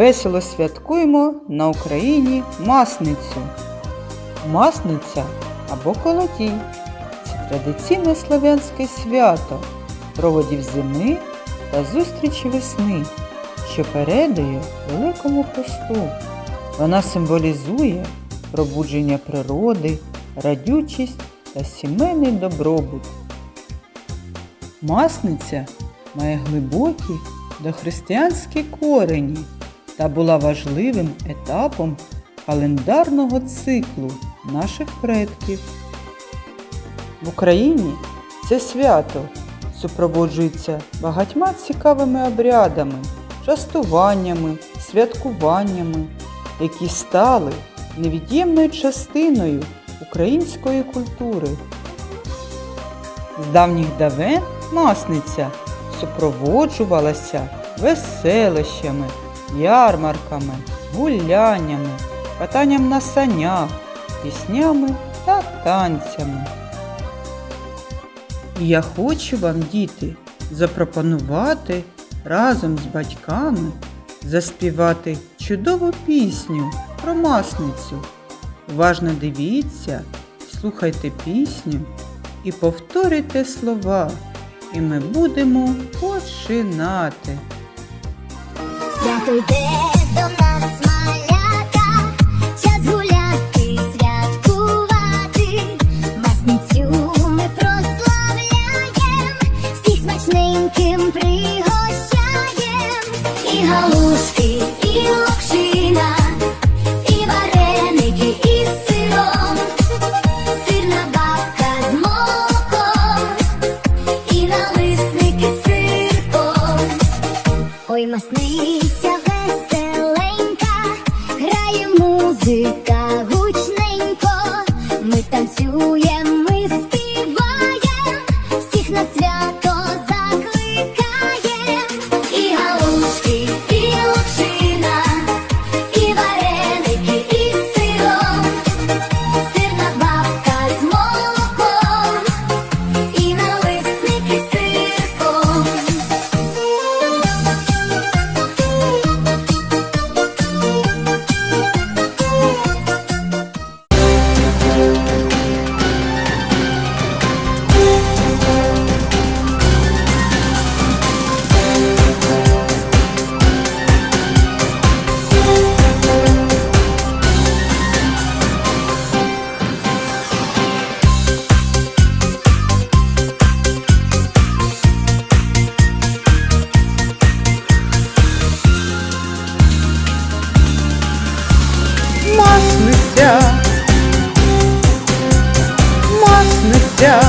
Весело святкуємо на Україні Масницю. Масниця або колотій це традиційне славянське свято проводів зими та зустрічі весни, що передує Великому посту. Вона символізує пробудження природи, радючість та сімейний добробут. Масниця має глибокі дохристиянські корені та була важливим етапом календарного циклу наших предків. В Україні це свято супроводжується багатьма цікавими обрядами, частуваннями, святкуваннями, які стали невід'ємною частиною української культури. З давніх давен масниця супроводжувалася веселищами, ярмарками, гуляннями, катанням на санях, піснями та танцями. І я хочу вам, діти, запропонувати разом з батьками заспівати чудову пісню про масницю. Уважно дивіться, слухайте пісню і повторюйте слова, і ми будемо починати. Свято йде до нас час гуляти, святкувати, масницю ми прославляєм, всіх смачненьким пригощаєм, і галушки, і локшина, музика гучненько, ми танцюємо, Масниця, масниця,